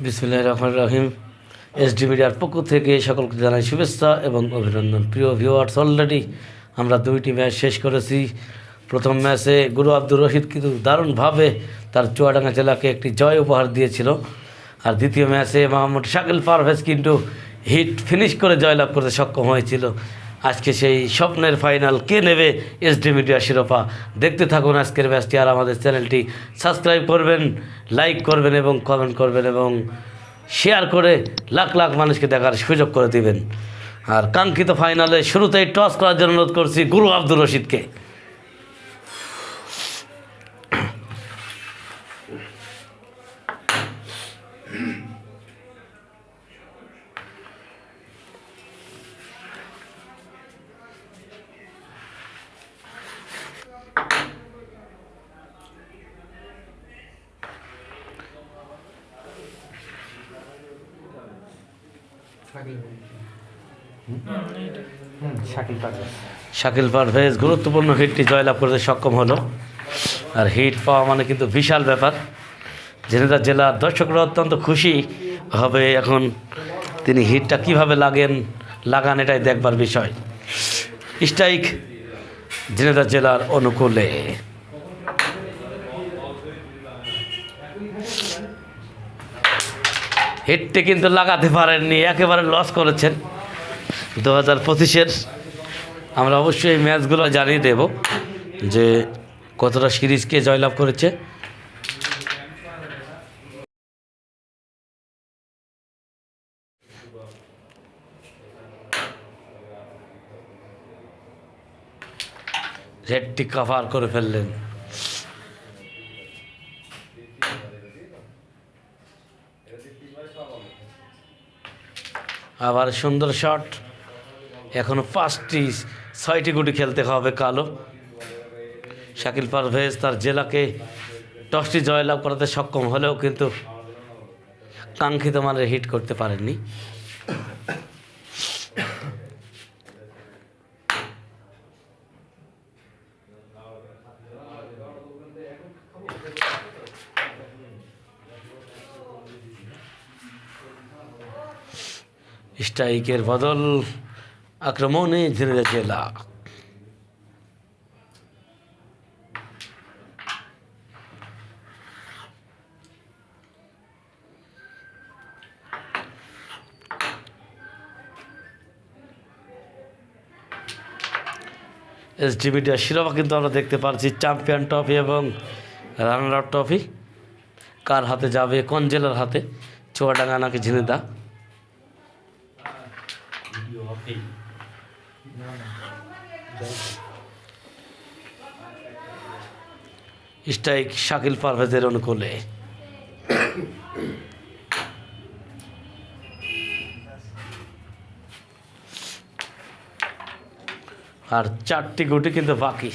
বিসমুল্লাহ রহমান রহিম। এসডি মিডিয়ার পক্ষ থেকে সকলকে জানাই শুভেচ্ছা এবং অভিনন্দন। প্রিয় ভিউয়ার্স অলরেডি আমরা দুইটি ম্যাচ শেষ করেছি। প্রথম ম্যাচে গুরু আব্দুর রশিদ কিন্তু দারুণভাবে তার চুয়াডাঙ্গা জেলাকে একটি জয় উপহার দিয়েছিল। আর দ্বিতীয় ম্যাচে মোহাম্মদ শাকিল পারভেজ কিন্তু হিট ফিনিশ করে জয়লাভ করতে সক্ষম হয়েছিল। আজকে সেই স্বপ্নের ফাইনাল কে নেবে এস ডি মিডিয়া শিরোপা? দেখতে থাকুন আজকের ম্যাচটি আর আমাদের চ্যানেলটি সাবস্ক্রাইব করবেন লাইক করবেন এবং কমেন্ট করবেন এবং শেয়ার করে লাখ লাখ মানুষকে দেখার সুযোগ করে দিবেন। আর কাঙ্ক্ষিত ফাইনালে শুরুতেই টস করার জন্য অনুরোধ করছি গুরু আব্দুর রশিদকে। শাকিল পারভেজ। গুরুত্বপূর্ণ হিটটি জয়লাভ করতে সক্ষম হলো। আর হিট পাওয়া মানে কিন্তু বিশাল ব্যাপার। ঝিনাইদহ জেলার দর্শকরা অত্যন্ত খুশি হবে এখন তিনি হিটটা কীভাবে লাগেন, লাগান এটাই দেখবার বিষয়। স্ট্রাইক ঝিনাইদহ জেলার অনুকূলে। হিটটি কিন্তু লাগাতে পারেননি, একেবারে লস করেছেন। দু হাজার পঁচিশের। আমরা অবশ্যই এই ম্যাচগুলো জানিয়ে দেব যে কতটা সিরিজকে জয়লাভ করেছে। রেডটি কাভার করে ফেললেন। আবার সুন্দর শট এখনও পাঁচটি, ছয়টি গুটি খেলতে হবে কালো। শাকিল পারভেজ তার জেলাকে দশটি জয়লাভ করাতে সক্ষম হলেও কিন্তু কাঙ্ক্ষিত মানের হিট করতে পারেননি। স্ট্রাইকের বদল আক্রমণে ঝিনাইদহ জেলা এসডিবিটির শিরোপা কিন্তু আমরা দেখতে পারছি চ্যাম্পিয়ন ট্রফি এবং রানার আপ ট্রফি কার হাতে যাবে, কোন জেলার হাতে? চুয়াডাঙ্গা নাকি ঝিনেদা স্ট্রাইক শাকিল পারভেজের অনুকূলে। আর চারটি গুটি কিন্তু বাকি।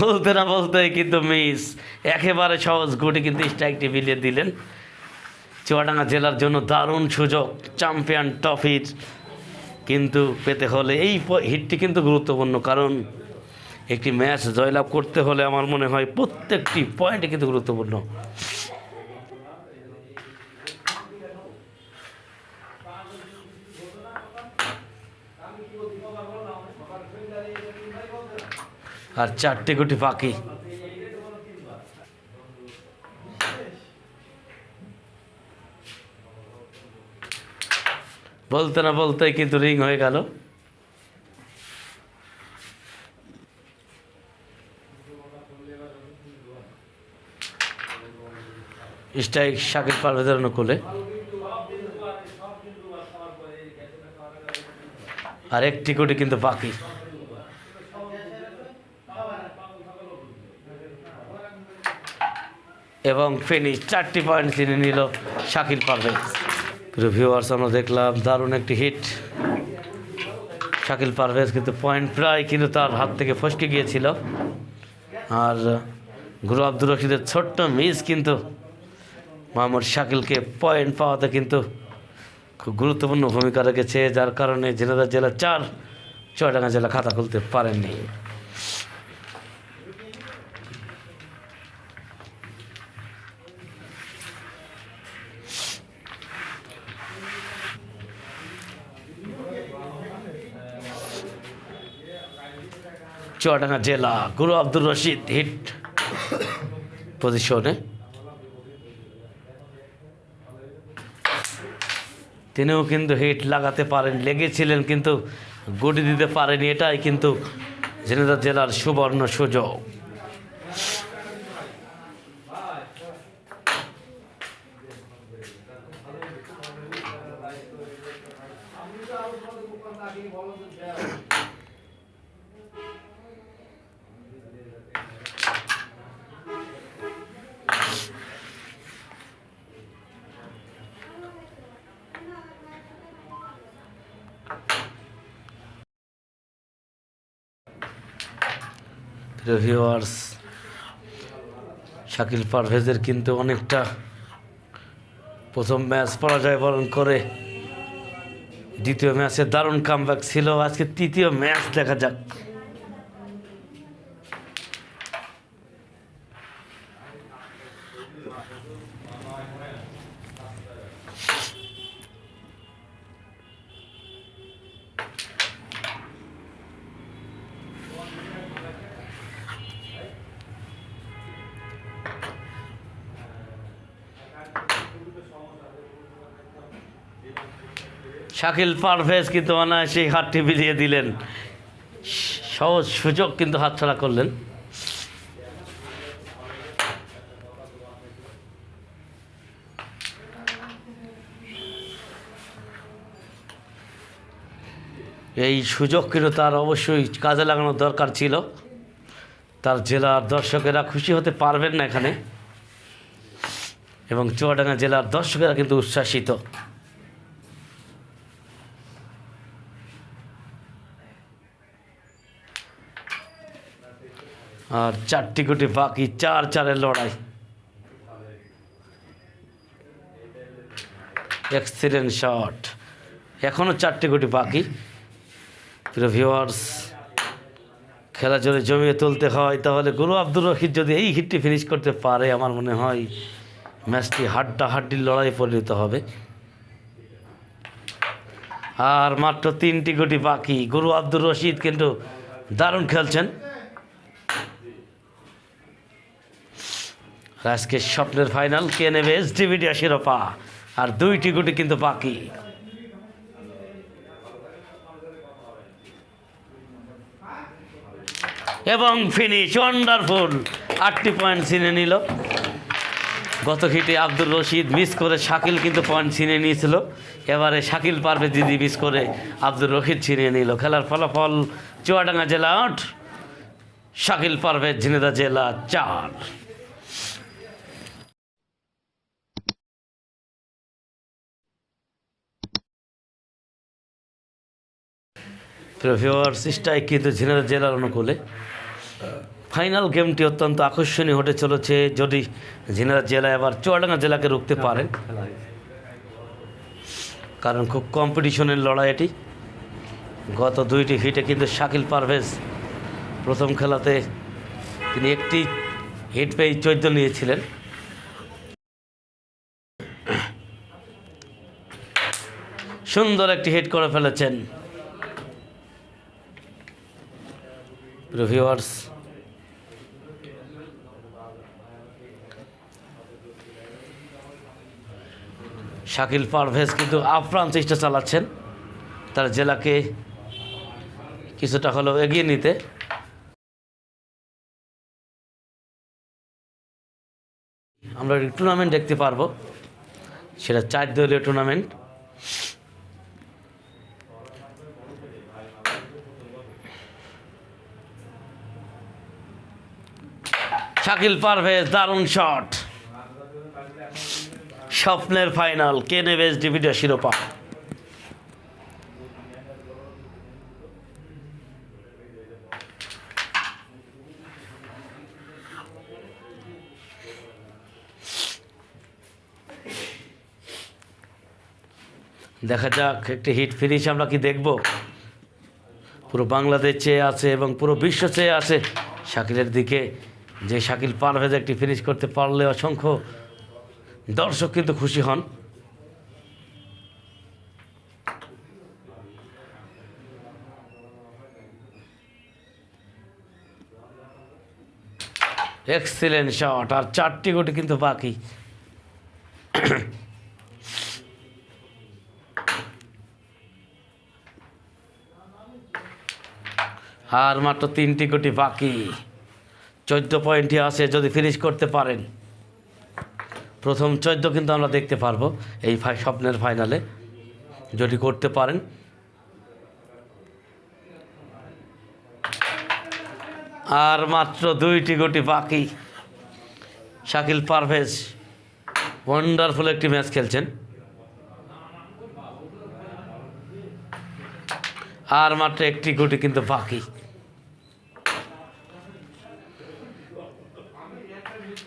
বলতে না বলতে কিন্তু মিস, একেবারে সহজ গুটি কিন্তু স্ট্রাইকটি বিলিয়ে দিলেন। চুয়াডাঙ্গা জেলার জন্য দারুণ সুযোগ, চ্যাম্পিয়ন ট্রফির কিন্তু পেতে হলে এই হিটটি কিন্তু গুরুত্বপূর্ণ কারণ একটি ম্যাচ জয়লাভ করতে হলে আমার মনে হয় প্রত্যেকটি পয়েন্টে কিন্তু গুরুত্বপূর্ণ। আর চারটে গুটি বাকি। বলতে না বলতেই কিন্তু রিং হয়ে গেল। স্ট্রাইক শাকিব পারভেজের অনুকূলে। আর একটি কোটি কিন্তু বাকি। এবং ফিনিশ চারটি পয়েন্ট তিনি নিল শাকিল পারভেজ। ভিউয়ার্স আমরা দেখলাম দারুণ একটি হিট শাকিল পারভেজ কিন্তু পয়েন্ট প্রায় কিন্তু তার হাত থেকে ফসকে গিয়েছিল। আর গুরু আব্দুর রশিদের ছোট্ট মিস কিন্তু মোহাম্মদ শাকিলকে পয়েন্ট পাওয়াতে কিন্তু খুব গুরুত্বপূর্ণ ভূমিকা রেখেছে, যার কারণে জেনাদা জেলা চার, চুয়াডাঙ্গা জেলা খাতা খুলতে পারেননি। চুয়াডাঙ্গা জেলা, গুরু আব্দুর রশিদ, হিট পজিশনে তিনিও কিন্তু হিট লাগাতে পারেন, লেগেছিলেন কিন্তু গুটি দিতে পারেনি, এটাই কিন্তু ঝিনাইদহ জেলার সুবর্ণ সুযোগ। ভিউয়ার্স শাকিল পারভেজের কিন্তু অনেকটা প্রথম ম্যাচ পরাজয় বরণ করে দ্বিতীয় ম্যাচে দারুণ কামব্যাক ছিল। আজকে তৃতীয় ম্যাচ দেখা যাক। শাকিল পারভেজ কিন্তু অনায়াসে হাতটি বিলিয়ে দিলেন। সহজ সুযোগ কিন্তু হাতছাড়া করলেন। এই সুযোগ কিন্তু তার অবশ্যই কাজে লাগানোর দরকার ছিল। তার জেলার দর্শকেরা খুশি হতে পারবেন না এখানে। এবং চুয়াডাঙ্গা জেলার দর্শকেরা কিন্তু উচ্ছ্বাসিত। আর চারটি গুটি বাকি, চার চারের লড়াই। এক্সিলেন্ট শট এখনও চারটি গুটি বাকি। প্রিয় ভিউয়ার্স খেলা যদি জমিয়ে তুলতে হয়, তাহলে গুরু আব্দুর রহিদ যদি এই হিটটি ফিনিশ করতে পারে, আমার মনে হয় ম্যাচটি হাড্ডা হাড্ডির লড়াই পরিণত হবে। আর মাত্র তিনটি গুটি বাকি। গুরু আব্দুর রশিদ কিন্তু দারুণ খেলছেন। আজকে স্বপ্নের ফাইনাল কে নেবে? এস ডিভিডিয়া শিরোপা আর দুইটি গুটি কিন্তু বাকি। এবং ফিনিশ ওয়ান্ডারফুল আটটি পয়েন্ট ছিনে নিল। গত হিটে আব্দুর রশিদ মিস করে শাকিল কিন্তু পয়েন্ট ছিনে নিয়েছিল। এবারে শাকিল পারবে দিদি মিস করে আব্দুর রশিদ ছিনিয়ে নিল। খেলার ফলাফল চুয়াডাঙ্গা জেলা আট, শাকিল পারভেজ ঝিনেদা জেলা চার। ভিওয়ার্স কিন্তু ঝিনাইদহ জেলার অনুকূলে। ফাইনাল গেমটি অত্যন্ত আকর্ষণীয় হতে চলেছে যদি ঝিনাইদহ জেলা এবার চুয়াডাঙ্গা জেলাকে রুখতে পারেন কারণ খুব কম্পিটিশনের লড়াই এটি। গত দুইটি হিটে কিন্তু শাকিল পারভেজ প্রথম খেলাতে তিনি একটি হিট পেয়ে চৈদ্য নিয়েছিলেন। সুন্দর একটি হিট করে ফেলেছেন। রিভিউয়ার্স শাকিল পারভেজ কিন্তু আপ্রাণ চেষ্টা চালাচ্ছেন। তার জেলাকে কিছুটা হলেও এগিয়ে নিতে। আমরা টুর্নামেন্ট দেখতে পারব। সেটা চার দলীয় টুর্নামেন্ট শাকিল পারভেজ, দারুণ শট স্বপ্নের ফাইনাল কে নেবে ডিভিডিও শিরোপা? দেখা যাক, একটি হিট ফিনিশ আমরা কি দেখব? পুরো বাংলাদেশ চেয়ে আছে এবং পুরো বিশ্ব চেয়ে আছে শাকিলের দিকে। যে শাকিল পারভেজ একটি ফিনিশ করতে পারলে অসংখ্য দর্শক কিন্তু খুশি হন। এক্সিলেন্ট শট আর চারটি গুটি কিন্তু বাকি। আর মাত্র তিনটি গুটি বাকি। চোদ্দ পয়েন্টই আছে, যদি ফিনিশ করতে পারেন। প্রথম চোদ্দ কিন্তু আমরা দেখতে পারব, এই স্বপ্নের ফাইনালে যদি করতে পারেন। আর মাত্র দুইটি গুটি বাকি। শাকিল পারভেজ ওয়ান্ডারফুল একটি ম্যাচ খেলছেন। আর মাত্র একটি গুটি কিন্তু বাকি।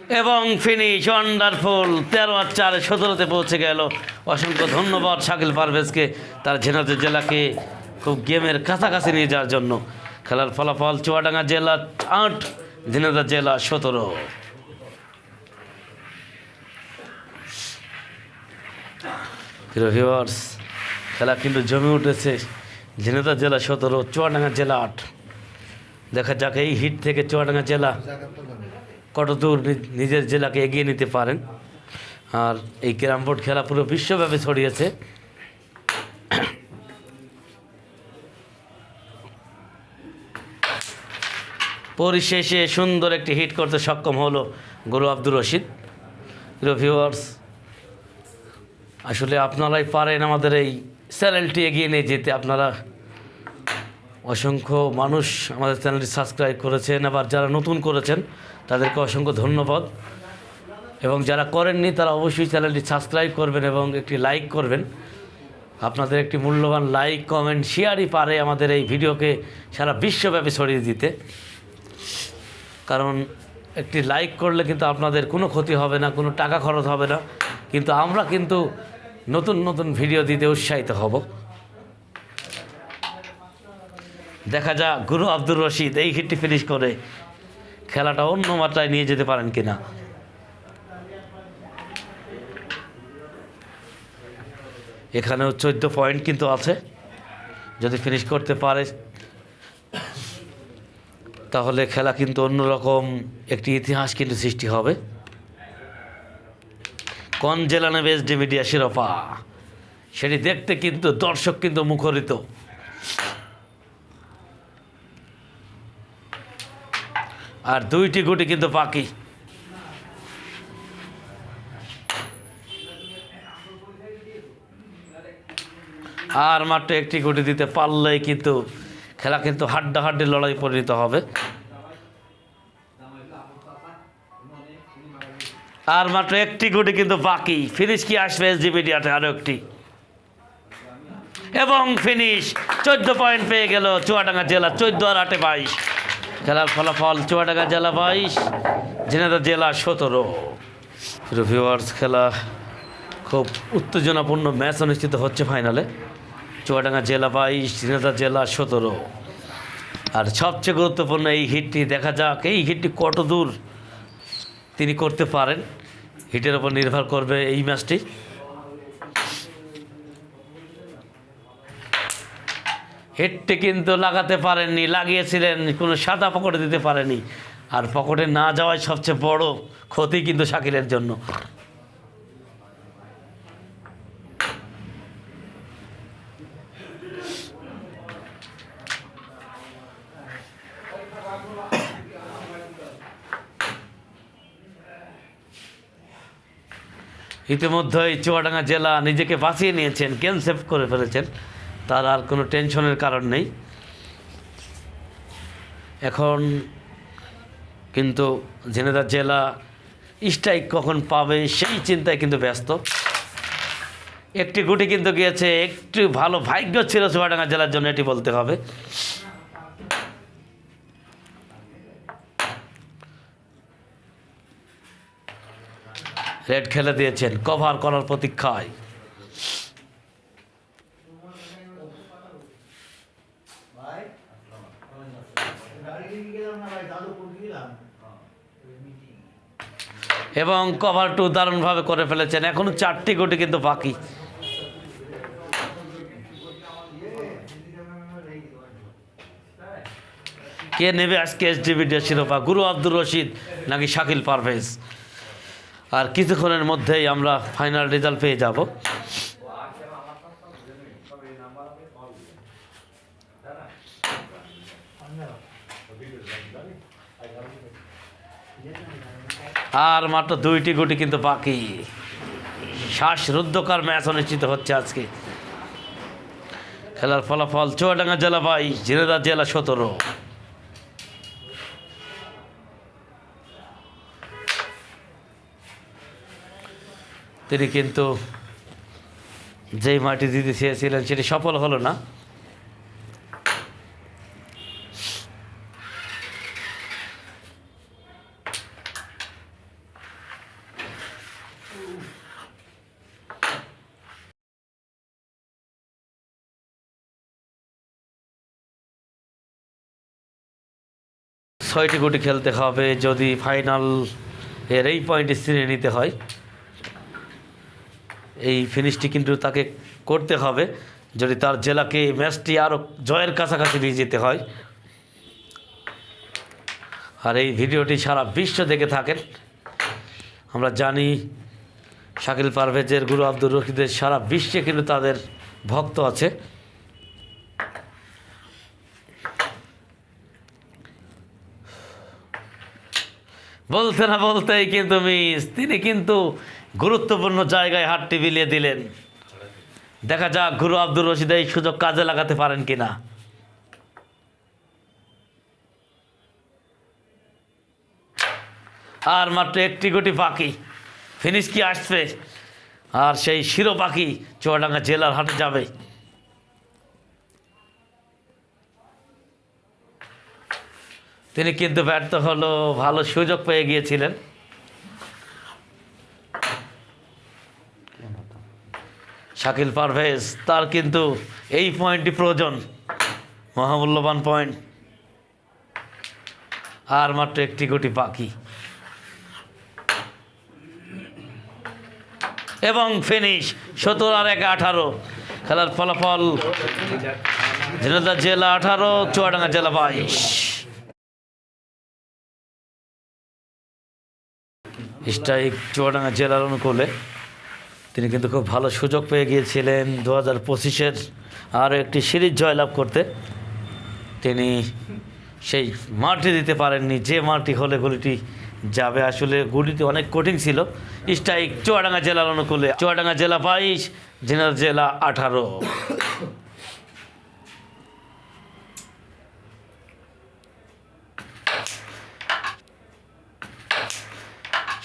এবং ফিনিশ ওয়ান্ডারফুল তেরো আর চারে সতেরোতে পৌঁছে গেল। অসংখ্য ধন্যবাদ শাকিল পারভেজকে, তার ঝিনাইদহ জেলাকে খুব গেমের কাছাকাছি নিয়ে যাওয়ার জন্য। খেলার ফলাফল চুয়াডাঙ্গা জেলা আট, ঝিনাইদহ জেলা সতেরো। ভিউয়ার্স খেলা কিন্তু জমে উঠেছে। ঝিনাইদহ জেলা সতেরো, চুয়াডাঙ্গা জেলা আট। দেখা যাক এই হিট থেকে চুয়াডাঙ্গা জেলা কতদূর নিজের জেলাকে এগিয়ে নিতে পারেন। আর এই ক্যারাম বোর্ড খেলা পুরো বিশ্বব্যাপী ছড়িয়েছে। পরিশেষে সুন্দর একটি হিট করতে সক্ষম হলো গুরু আব্দুর রশিদ। ভিউয়ার্স আসলে আপনারাই পারেন আমাদের এই চ্যানেলটি এগিয়ে নিয়ে যেতে। আপনারা অসংখ্য মানুষ আমাদের চ্যানেলটি সাবস্ক্রাইব করেছেন, আবার যারা নতুন করেছেন, তাদেরকে অসংখ্য ধন্যবাদ। এবং যারা করেননি, তারা অবশ্যই চ্যানেলটি সাবস্ক্রাইব করবেন এবং একটি লাইক করবেন। আপনাদের একটি মূল্যবান লাইক, কমেন্ট, শেয়ারই পারে আমাদের এই ভিডিওকে সারা বিশ্বব্যাপী ছড়িয়ে দিতে। কারণ একটি লাইক করলে কিন্তু আপনাদের কোনো ক্ষতি হবে না, কোনো টাকা খরচ হবে না। কিন্তু আমরা কিন্তু নতুন নতুন ভিডিও দিতে উৎসাহিত হব। দেখা যাক, গুরু আব্দুর রশিদ এই হিটটি ফিনিশ করে খেলাটা অন্য মাত্রায় নিয়ে যেতে পারেন কিনা। এখানেও চোদ্দ পয়েন্ট কিন্তু আছে। যদি ফিনিশ করতে পারে, তাহলে খেলা কিন্তু অন্যরকম একটি ইতিহাস কিন্তু সৃষ্টি হবে। কন জেলা নেবে এসডি মিডিয়া শিরোপা? সেটি দেখতে কিন্তু দর্শক কিন্তু মুখরিত। আর দুইটি গুটি কিন্তু বাকি। আর মাত্র একটি গুটি দিতে পারলেই কিন্তু খেলা কিন্তু হাড্ডা হাড্ডি লড়াই পরিণত হবে। আর মাত্র একটি গুটি কিন্তু বাকি। ফিনিশ কি আসবে এসডি মিডিয়াতে আরও একটি। এবং ফিনিশ চোদ্দ পয়েন্ট পেয়ে গেল চুয়াডাঙ্গা জেলা চোদ্দ আর আটে বাইশ। খেলার ফলাফল চুয়াডাঙ্গা জেলা বাইশ, ঝিনাইদহ জেলা সতেরো। ভিউয়ার্স খেলা খুব উত্তেজনাপূর্ণ ম্যাচ অনুষ্ঠিত হচ্ছে ফাইনালে। চুয়াডাঙ্গা জেলা বাইশ, ঝিনাইদহ জেলা সতেরো। আর সবচেয়ে গুরুত্বপূর্ণ এই হিটটি দেখা যাক, এই হিটটি কত দূর তিনি করতে পারেন, হিটের ওপর নির্ভর করবে এই ম্যাচটি। হেডটি কিন্তু লাগাতে পারেননি, লাগিয়েছিলেন, কোনো সাদা পকেটে দিতে পারেনি। আর পকেটে না যাওয়াই সবচেয়ে বড় ক্ষতি কিন্তু শাকিলের জন্য। ইতিমধ্যেই চুয়াডাঙ্গা জেলা নিজেকে বাঁচিয়ে নিয়েছেন, কেন সেভ করে ফেলেছেন? তার আর কোনো টেনশনের কারণ নেই। এখন কিন্তু ঝিনাইদহ জেলা স্ট্রাইক কখন পাবে সেই চিন্তায় কিন্তু ব্যস্ত। একটি গুটি কিন্তু গিয়েছে, একটু ভালো ভাগ্য ছিল চুয়াডাঙ্গা জেলার জন্য, এটি বলতে হবে। রেড খেলে দিয়েছেন, কভার করার প্রতীক্ষায়। এবং কভার টু দারুণভাবে করে ফেলেছেন। এখনও চারটি গুটি কিন্তু বাকি। কে নেবে আজকে এসডিবিডির শিরোপা? গুরু আব্দুর রশিদ নাকি শাকিল পারভেজ? আর কিছুক্ষণের মধ্যেই আমরা ফাইনাল রেজাল্ট পেয়ে যাব। আর মাত্র দুইটি গুটি কিন্তু বাকি। শ্বাসরুদ্ধকর ম্যাচ অনুষ্ঠিত হচ্ছে আজকে। খেলার ফলাফল চুয়াডাঙ্গা জেলা বাইশ ঝিনেদা জেলা সতেরো। তিনি কিন্তু যেই মাটি দিতে চেয়েছিলেন, সেটি সফল হলো না। ছয়টি গুটি খেলতে হবে, যদি ফাইনাল এর এই পয়েন্টে ছিঁড়ে নিতে হয়, এই ফিনিশটি কিন্তু তাকে করতে হবে। যদি তার জেলাকে এই ম্যাচটি আরও জয়ের কাছাকাছি নিয়ে যেতে হয়। আর এই ভিডিওটি সারা বিশ্ব দেখে থাকেন। আমরা জানি শাকিল পারভেজের, গুরু আব্দুর রশিদের সারা বিশ্বে কিন্তু তাদের ভক্ত আছে। বলতে না বলতেই কিন্তু মিস, তিনি কিন্তু গুরুত্বপূর্ণ জায়গায় হাতটি বিলিয়ে দিলেন। দেখা যাক গুরু আব্দুর রশিদ এই সুযোগ কাজে লাগাতে পারেন কিনা আর মাত্র একটি গুটি পাখি, ফিনিশ কি আসবে? আর সেই শিরো পাখি চুয়াডাঙ্গা জেলার হাটে যাবে। তিনি কিন্তু ব্যর্থ হলো, ভালো সুযোগ পেয়ে গিয়েছিলেন। শাকিল পারভেজ, তার কিন্তু এই পয়েন্টটি প্রয়োজন, মহামূল্যবান পয়েন্ট। আর মাত্র একটি গুটি পাখি এবং ফিনিশ, সতেরো আর এক, আঠারো। খেলার ফলাফল জেলা আঠারো, চুয়াডাঙ্গা জেলা বাইশ। স্ট্রাইক চুয়াডাঙ্গা জেলার অনুকূলে তিনি কিন্তু খুব ভালো সুযোগ পেয়ে গিয়েছিলেন দু হাজার পঁচিশের আরও একটি সিরিজ জয়লাভ করতে। তিনি সেই মাটি দিতে পারেননি, যে মাটি হলে গুলিটি যাবে। আসলে গুলিটি অনেক কঠিন ছিল। স্ট্রাইক চুয়াডাঙ্গা জেলার অনুকূলে চুয়াডাঙ্গা জেলা বাইশ জেনার জেলা আঠারো।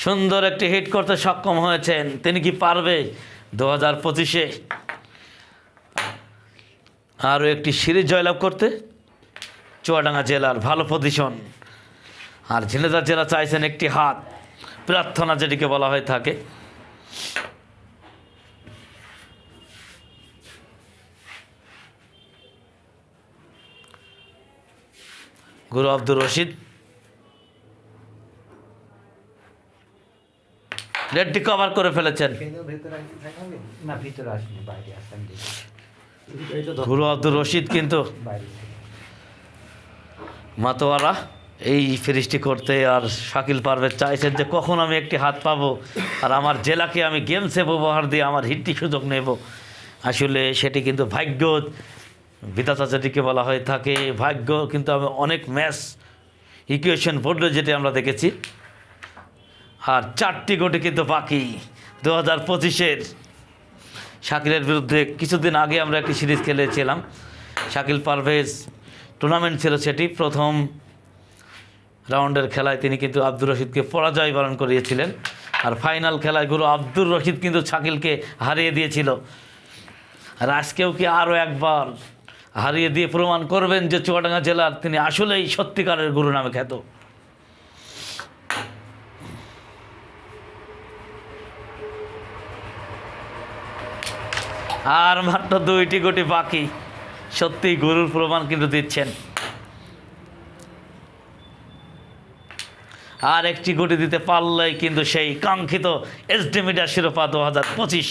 সুন্দর একটি হিট করতে সক্ষম হয়েছেন। তিনি কি পারবে? দু হাজার পঁচিশে। আরও একটি সিরিজ জয়লাভ করতে। চুয়াডাঙ্গা জেলার ভালো পজিশন আর ঝিনেদা জেলা চাইছেন একটি হাত। প্রার্থনা যেটিকে বলা হয়ে থাকে। গুরু আব্দুর রশিদ। রেডটি কভার করে ফেলেছেন। গুরু আব্দুর রশিদ কিন্তু। মাতোয়ারা এই ফিরিজটি করতে আর শাকিল পারভেজ চাইছেন যে কখন আমি একটি হাত পাবো আর আমার জেলাকে আমি গেমসে ব্যবহার দিয়ে আমার হিটটি সুযোগ নেব। আসলে সেটি কিন্তু ভাগ্য বিধাতা যেটিকে বলা হয়ে থাকে ভাগ্য কিন্তু আমি অনেক ম্যাচ ইকুয়েশন বোর্ডে যেটি আমরা দেখেছি। আর চারটি গোটি কিন্তু বাকি। দু হাজার পঁচিশের শাকিলের বিরুদ্ধে কিছুদিন আগে আমরা একটি সিরিজ খেলেছিলাম। শাকিল পারভেজ টুর্নামেন্ট ছিল সেটি। প্রথম রাউন্ডের খেলায় তিনি কিন্তু আব্দুর রশিদকে পরাজয় বরণ করিয়েছিলেন। আর ফাইনাল খেলায় গুরু আব্দুর রশিদ কিন্তু শাকিলকে হারিয়ে দিয়েছিল। আর আজকেও কি আরও একবার হারিয়ে দিয়ে প্রমাণ করবেন যে চুয়াডাঙ্গা জেলার তিনি আসলেই সত্যিকারের গুরু নামে খ্যাত। আর মাত্র দুইটি গুটি বাকি। সত্যি গুরুর প্রমাণ কিন্তু দিচ্ছেন। আর একটি গুটি দিতে পারলেই কিন্তু সেই কাঙ্ক্ষিত এসডি মিডিয়া শিরোপা দু হাজার পঁচিশ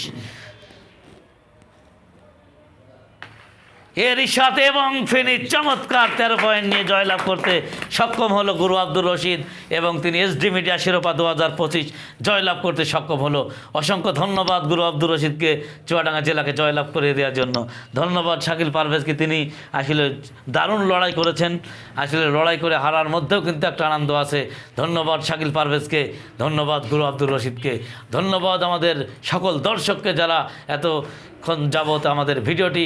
এর সাথে এবং ফেনী চমৎকার তেরো পয়েন্ট নিয়ে জয়লাভ করতে সক্ষম হলো গুরু আব্দুর রশিদ এবং তিনি এসডি মিডিয়া শিরোপা দু হাজার পঁচিশ জয়লাভ করতে সক্ষম হলো। অসংখ্য ধন্যবাদ গুরু আব্দুর রশিদকে চুয়াডাঙ্গা জেলাকে জয়লাভ করে দেওয়ার জন্য। ধন্যবাদ শাকিল পারভেজকে, তিনি আসলে দারুণ লড়াই করেছেন। আসলে লড়াই করে হারার মধ্যেও কিন্তু একটা আনন্দ আছে। ধন্যবাদ শাকিল পারভেজকে, ধন্যবাদ গুরু আব্দুর রশিদকে। ধন্যবাদ আমাদের সকল দর্শককে যারা এতক্ষণ যাবত আমাদের ভিডিওটি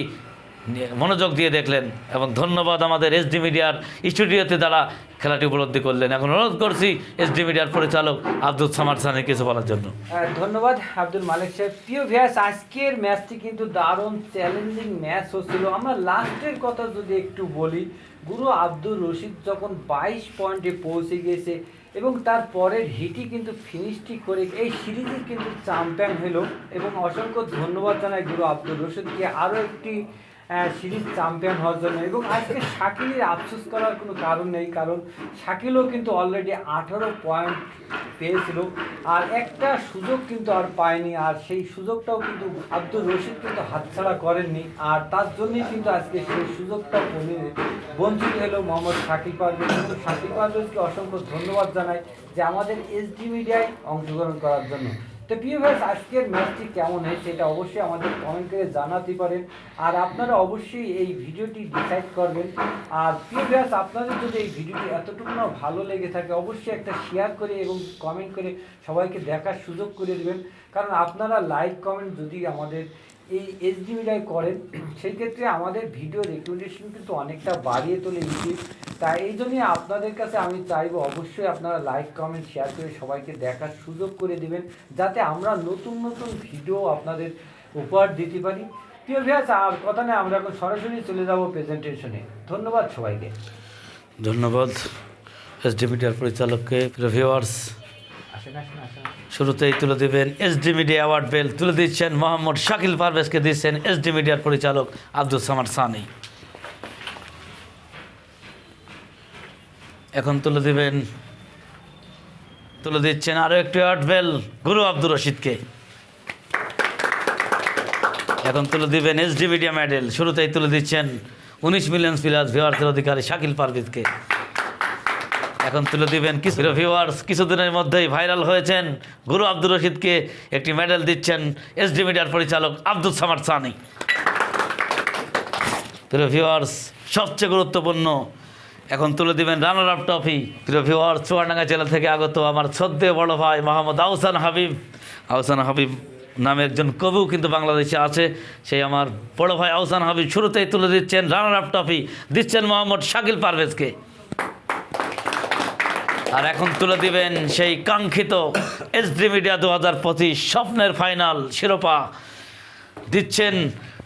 মনোযোগ দিয়ে দেখলেন এবং ধন্যবাদ আমাদের এসডি মিডিয়ার স্টুডিওতে তারা খেলাটি উপলব্ধি করলেন। এখন অনুরোধ করছি এসডি মিডিয়ার পরিচালক আব্দুল সামার সানি কিছু বলার জন্য। ধন্যবাদ আব্দুল মালিক সাহেব। প্রিয় ভিয়াস আজকের ম্যাচটি কিন্তু দারুণ চ্যালেঞ্জিং ম্যাচ হচ্ছিল। আমরা লাস্টের কথা যদি একটু বলি, গুরু আব্দুল রশিদ যখন বাইশ পয়েন্টে পৌঁছে গেছে এবং তার পরের হিটই কিন্তু ফিনিশটি করে, এই সিরিজের কিন্তু চ্যাম্পিয়ন হলো। এবং অসংখ্য ধন্যবাদ জানাই গুরু আব্দুল রশিদকে। আরও একটি সিরিজ চ্যাম্পিয়ন হওয়ার জন্য। এবং আজকে শাকিলের আফসোস করার কোনো কারণ নেই, কারণ শাকিলও কিন্তু অলরেডি আঠারো পয়েন্ট পেয়েছিল আর একটা সুযোগ কিন্তু আর পায়নি, আর সেই সুযোগটাও কিন্তু আব্দুল রশিদ কিন্তু হাতছাড়া করেননি, আর তার জন্যই কিন্তু আজকে সেই সুযোগটা বঞ্চিত হলো মোহাম্মদ শাকিল পারভেজ। কিন্তু শাকিল পারভেজকে অসংখ্য ধন্যবাদ জানাই যে আমাদের এসডি মিডিয়ায় অংশগ্রহণ করার জন্য। তো প্রিয় ভাই, আজকের ম্যাচটি কেমন হয় সেটা অবশ্যই আমাদের কমেন্ট করে জানাতে পারেন। আর আপনারা অবশ্যই এই ভিডিওটি ডিসাইড করবেন। আর প্রিয় ভাই, আপনাদের যদি এই ভিডিওটি এতটুকু না ভালো লেগে থাকে, অবশ্যই একটা শেয়ার করে এবং কমেন্ট করে সবাইকে দেখার সুযোগ করে দেবেন। কারণ আপনারা লাইক কমেন্ট যদি আমাদের এই এসডি করেন, সেই ক্ষেত্রে আমাদের ভিডিও রেকমেন্ডেশন কিন্তু অনেকটা বাড়িয়ে তোলে ইউটিউব তাই এই জন্যই আপনাদের কাছে আমি চাইব অবশ্যই আপনারা লাইক কমেন্ট শেয়ার করে সবাইকে দেখার সুযোগ করে দিবেন যাতে আমরা নতুন নতুন ভিডিও আপনাদের উপহার দিতে পারি। প্রিয় ভিয়াস আর কথা নেই আমরা এখন সরাসরি চলে যাব প্রেজেন্টেশনে ধন্যবাদ সবাইকে। ধন্যবাদ এসডি মিডিয়ার পরিচালককে। ভিউয়ার্স আসেন শুরুতেই তুলে দেবেন এসডি মিডিয়া অ্যাওয়ার্ড বেল তুলে দিচ্ছেন মোহাম্মদ শাকিল পারভেজকে দিচ্ছেন এসডি মিডিয়ার পরিচালক আব্দুল সামার সানি। এখন তুলে দিবেন, তুলে দিচ্ছেন আরও একটি অ্যাওয়ার্ড বেল গুরু আব্দুর রশিদকে। এখন তুলে দিবেন এসডি মিডিয়া মেডেল শুরুতেই তুলে দিচ্ছেন উনিশ মিলিয়ন প্লাস ভিওয়ার্সের অধিকারী শাকিল পারভেজকে এখন তুলে দিবেন কিছু ভিউয়ার্স, কিছুদিনের মধ্যেই ভাইরাল হয়েছেন গুরু আব্দুর রশিদকে। একটি মেডেল দিচ্ছেন এস ডি মিডিয়ার পরিচালক আব্দুল সামার সানি। প্রিয় ভিউয়ার্স, সবচেয়ে গুরুত্বপূর্ণ এখন তুলে দিবেন রানার আপ ট্রফি প্রিয় ভিউয়ার্স চুয়াডাঙ্গা জেলা থেকে আগত আমার শ্রদ্ধেয় বড় ভাই মোহাম্মদ আহসান হাবিব। আহসান হাবিব নামে একজন কবিও কিন্তু বাংলাদেশে আছে। সেই আমার বড় ভাই আহসান হাবিব শুরুতেই তুলে দিচ্ছেন রানার আপ ট্রফি দিচ্ছেন মোহাম্মদ শাকিল পারভেজকে। আর এখন তুলে দিবেন সেই কাঙ্ক্ষিত এসডি মিডিয়া দু হাজার পঁচিশ স্বপ্নের ফাইনাল শিরোপা। দিচ্ছেন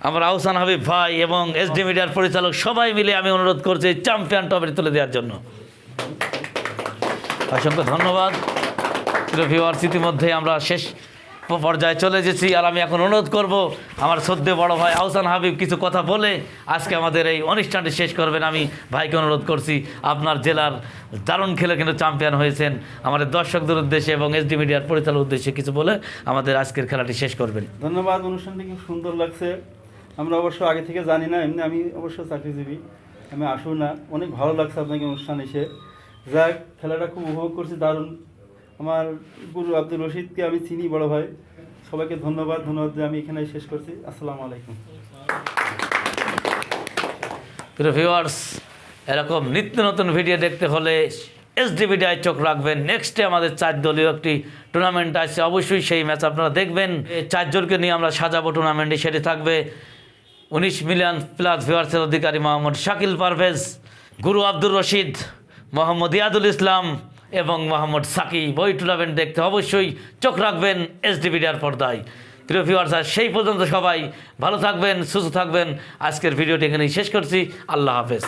আমার আহসান হাবিব ভাই এবং এসডি মিডিয়ার পরিচালক সবাই মিলে আমি অনুরোধ করছি চ্যাম্পিয়ন ট্রফি তুলে দেওয়ার জন্য। অসংখ্য ধন্যবাদ। প্রিয় ভিউয়ার্স ইতিমধ্যে আমরা শেষ পর্যায়ে চলে এসেছি আর আমি এখন অনুরোধ করব আমার সদ্য বড় ভাই আহসান হাবিব কিছু কথা বলে আজকে আমাদের এই অনুষ্ঠানটি শেষ করবেন। আমি ভাইকে অনুরোধ করছি, আপনার জেলার দারুণ খেলে কিন্তু চ্যাম্পিয়ন হয়েছেন। আমাদের দর্শকদের উদ্দেশ্যে এবং এসডি মিডিয়ার পরিচালক উদ্দেশ্যে কিছু বলে আমাদের আজকের খেলাটি শেষ করবেন। ধন্যবাদ, অনুষ্ঠানটি খুব সুন্দর লাগছে। আমরা অবশ্য আগে থেকে জানি না, এমনি আমি অবশ্য চাকরিজীবী। আমি আসুন না, অনেক ভালো লাগছে আপনাকে অনুষ্ঠান এসে। যাক, খেলাটা খুব উপভোগ করছি, দারুণ। আমার গুরু আব্দুল রশিদকে আমি চিনি, বড় ভাই। সবাইকে ধন্যবাদ ধন্যবাদ আমি এখানে শেষ করছি। আসসালামু আলাইকুম। ভিউয়ার্স এরকম নিত্য নতুন ভিডিও দেখতে হলে এসডি মিডিয়ায় চোখ রাখবেন। নেক্সটে আমাদের চার দলীয় একটি টুর্নামেন্ট আছে, অবশ্যই সেই ম্যাচ আপনারা দেখবেন। চারজনকে নিয়ে আমরা সাজাবো টুর্নামেন্টে সেটি থাকবে। উনিশ মিলিয়ন প্লাস ভিউয়ার্সের অধিকারী মোহাম্মদ শাকিল পারভেজ, গুরু আব্দুর রশিদ, মোহাম্মদ ইয়াদুল ইসলাম এবং মোহাম্মদ সাকিব ওই টুর্নামেন্ট দেখতে অবশ্যই। চোখ রাখবেন এসডি মিডিয়ার পর্দায়। প্রিয় ভিউয়ার্স আর সেই পর্যন্ত সবাই ভালো থাকবেন, সুস্থ থাকবেন। আজকের ভিডিওটি এখানেই শেষ করছি। আল্লাহ হাফেজ।